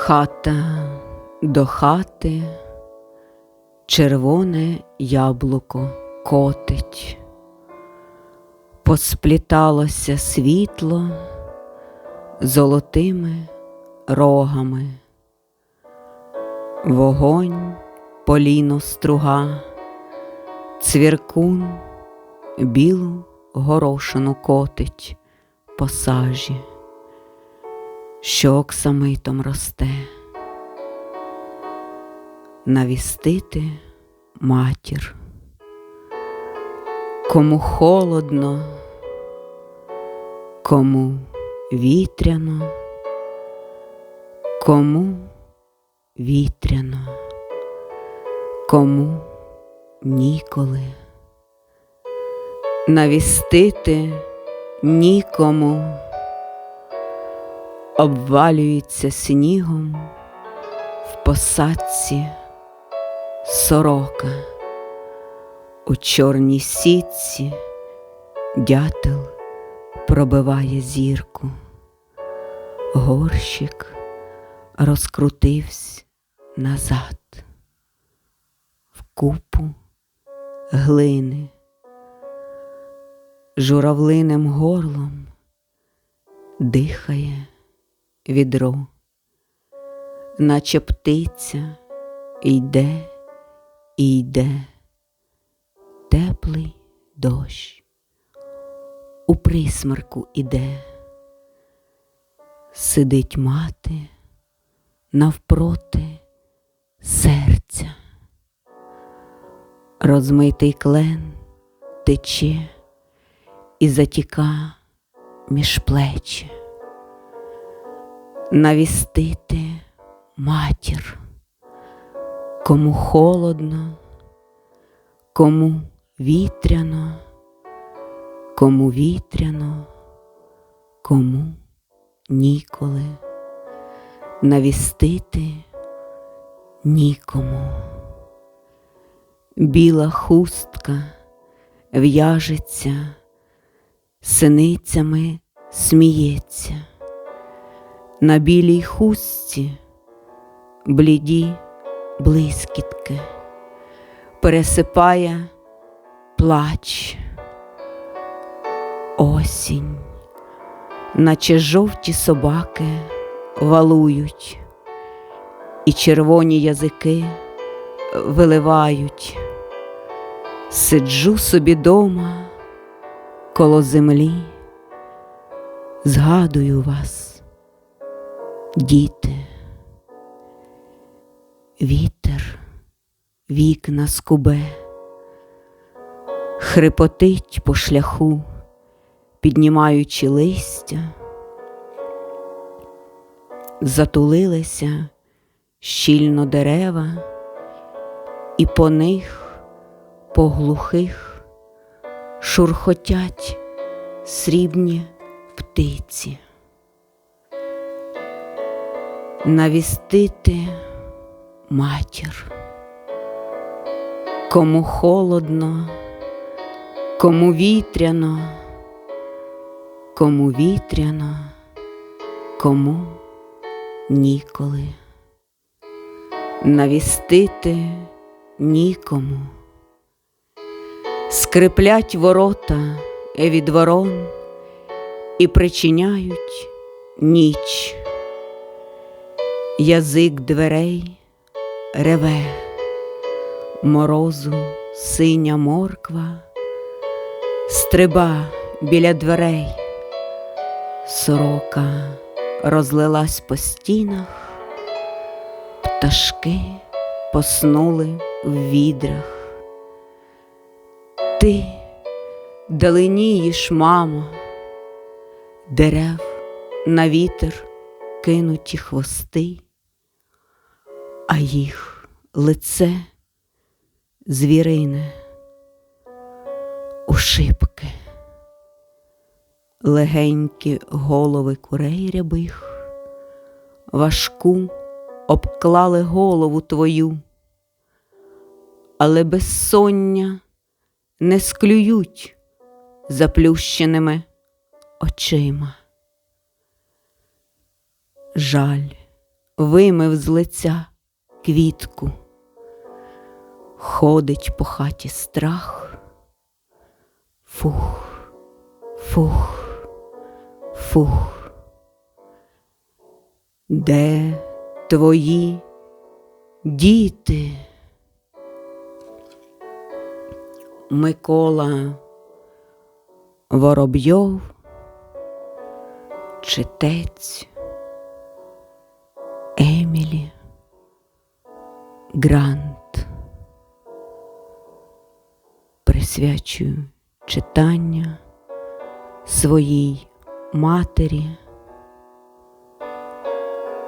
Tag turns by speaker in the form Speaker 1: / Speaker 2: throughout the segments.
Speaker 1: Хата до хати, червоне яблуко котить, поспліталося світло золотими рогами, вогонь поліно струга, цвіркун білу горошину котить по сажі що оксамитом росте, навістити матір, кому холодно, кому вітряно, кому вітряно, кому ніколи, навістити нікому обвалюється снігом в посадці сорока, у чорній сітці дятел пробиває зірку, горщик розкрутився назад, в купу глини, журавлиним горлом дихає відро, наче птиця йде і йде. Теплий дощ, у присмерку іде, сидить мати навпроти серця, розмитий клен тече і затіка між плечі навістити матір, кому холодно, кому вітряно, кому вітряно, кому ніколи, навістити нікому. Біла хустка в'яжеться, синицями сміється на білій хустці. Бліді блискітки, пересипає плач, осінь, наче жовті собаки валують, і червоні язики виливають, сиджу собі дома коло землі, згадую вас діти, вітер, вікна скубе, хрипотить по шляху, піднімаючи листя, затулилися щільно дерева, і по них, по глухих, шурхотять срібні птиці навістити матір, кому холодно, кому вітряно, кому вітряно, кому ніколи, навістити нікому, скриплять ворота від ворон і причиняють ніч язик дверей реве, морозу синя морква, стриба біля дверей, сорока розлилась по стінах, пташки поснули в відрах. Ти даленієш, мамо, дерев на вітер кинуті хвости а їх лице звірине у шибки, легенькі голови курей рябих, важку обклали голову твою, але безсоння не склюють заплющеними очима. Жаль вимив з лиця квітку, ходить по хаті страх. Фух, фух, фух. Де твої діти? Микола Воробйов, читець Емілі Грант. Присвячую читання своїй матері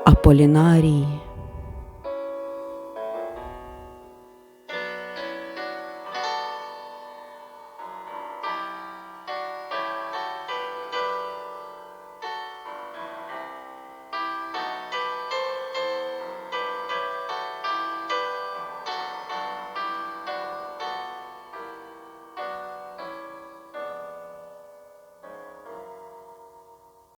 Speaker 1: Аполінарії